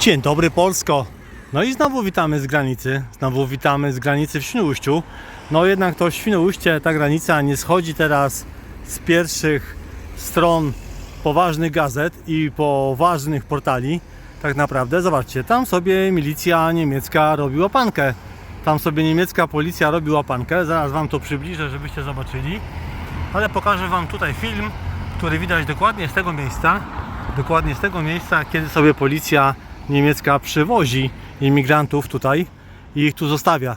Dzień dobry Polsko. No i znowu witamy z granicy. Znowu witamy z granicy w Świnoujściu. No jednak to Świnoujście, ta granica nie schodzi teraz z pierwszych stron poważnych gazet i poważnych portali. Tak naprawdę, zobaczcie, tam sobie milicja niemiecka robi łapankę. Tam sobie niemiecka policja robi łapankę. Zaraz Wam to przybliżę, żebyście zobaczyli. Ale pokażę Wam tutaj film, który widać dokładnie z tego miejsca. Dokładnie z tego miejsca, kiedy sobie policja niemiecka przywozi imigrantów tutaj i ich tu zostawia.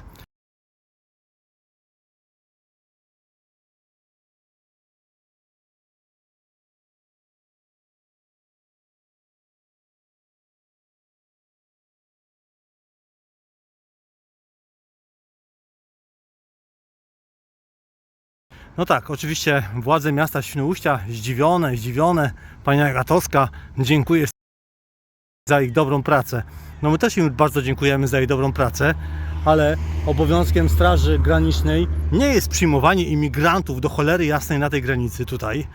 No tak, oczywiście władze miasta Świnoujścia zdziwione, zdziwione. Pani Agatowska, dziękuję za ich dobrą pracę. No my też im bardzo dziękujemy za ich dobrą pracę, ale obowiązkiem Straży Granicznej nie jest przyjmowanie imigrantów do cholery jasnej na tej granicy tutaj,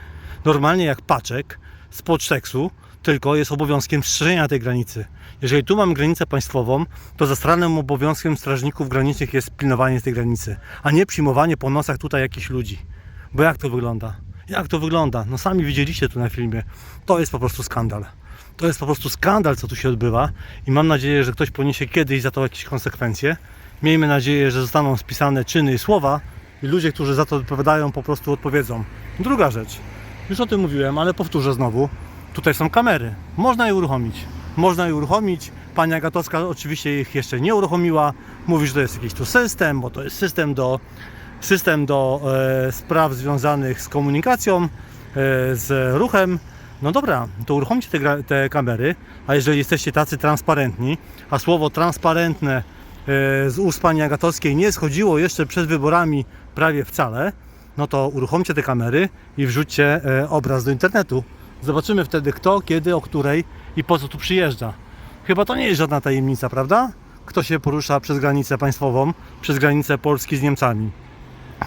normalnie jak paczek z poczteksu, tylko jest obowiązkiem strzeżenia tej granicy. Jeżeli tu mamy granicę państwową, to zastranym obowiązkiem strażników granicznych jest pilnowanie tej granicy, a nie przyjmowanie po nosach tutaj jakichś ludzi. Bo jak to wygląda? Jak to wygląda? No sami widzieliście tu na filmie. To jest po prostu skandal. To jest po prostu skandal, co tu się odbywa i mam nadzieję, że ktoś poniesie kiedyś za to jakieś konsekwencje. Miejmy nadzieję, że zostaną spisane czyny i słowa i ludzie, którzy za to odpowiadają, po prostu odpowiedzą. Druga rzecz, już o tym mówiłem, ale powtórzę znowu. Tutaj są kamery. Można je uruchomić. Można je uruchomić. Pani Agatowska oczywiście ich jeszcze nie uruchomiła. Mówi, że to jest jakiś tu system, bo to jest system do, system do e, spraw związanych z komunikacją, e, z ruchem. No dobra, to uruchomcie te, te kamery, a jeżeli jesteście tacy transparentni, a słowo transparentne e, z ust pani Agatowskiej nie schodziło jeszcze przed wyborami prawie wcale, no to uruchomcie te kamery i wrzućcie obraz do internetu. Zobaczymy wtedy kto, kiedy, o której i po co tu przyjeżdża. Chyba to nie jest żadna tajemnica, prawda? Kto się porusza przez granicę państwową, przez granicę Polski z Niemcami.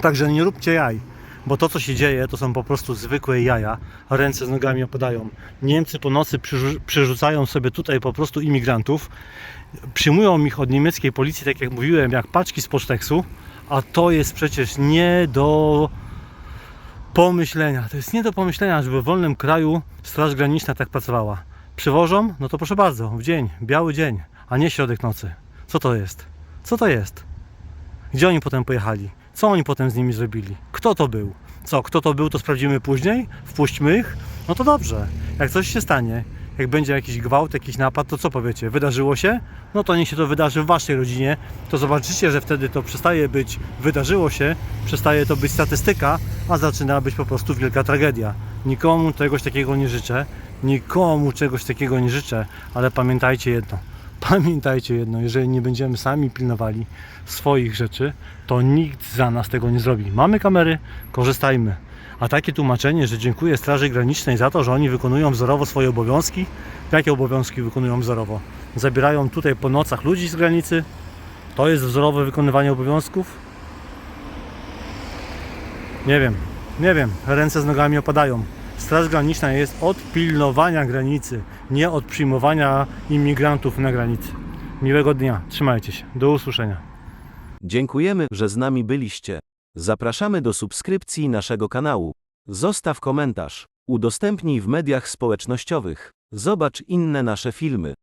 Także nie róbcie jaj, bo to co się dzieje to są po prostu zwykłe jaja, ręce z nogami opadają. Niemcy po nocy przyrzucają sobie tutaj po prostu imigrantów, przyjmują ich od niemieckiej policji, tak jak mówiłem, jak paczki z poczteksu, a to jest przecież nie do pomyślenia. To jest nie do pomyślenia, żeby w wolnym kraju Straż Graniczna tak pracowała. Przywożą? No to proszę bardzo, w dzień, biały dzień, a nie środek nocy. Co to jest? Co to jest? Gdzie oni potem pojechali? Co oni potem z nimi zrobili? Kto to był? Co, kto to był, to sprawdzimy później? Wpuśćmy ich? No to dobrze. Jak coś się stanie, jak będzie jakiś gwałt, jakiś napad, to co powiecie? Wydarzyło się? No to niech się to wydarzy w waszej rodzinie. To zobaczycie, że wtedy to przestaje być wydarzyło się, przestaje to być statystyka, a zaczyna być po prostu wielka tragedia. Nikomu czegoś takiego nie życzę. Nikomu czegoś takiego nie życzę, ale pamiętajcie jedno. Pamiętajcie jedno, jeżeli nie będziemy sami pilnowali swoich rzeczy, to nikt za nas tego nie zrobi. Mamy kamery, korzystajmy. A takie tłumaczenie, że dziękuję Straży Granicznej za to, że oni wykonują wzorowo swoje obowiązki, jakie obowiązki wykonują wzorowo? Zabierają tutaj po nocach ludzi z granicy? To jest wzorowe wykonywanie obowiązków? Nie wiem, nie wiem. Ręce z nogami opadają. Straż Graniczna jest od pilnowania granicy, nie od przyjmowania imigrantów na granicy. Miłego dnia, trzymajcie się, do usłyszenia. Dziękujemy, że z nami byliście. Zapraszamy do subskrypcji naszego kanału. Zostaw komentarz. Udostępnij w mediach społecznościowych. Zobacz inne nasze filmy.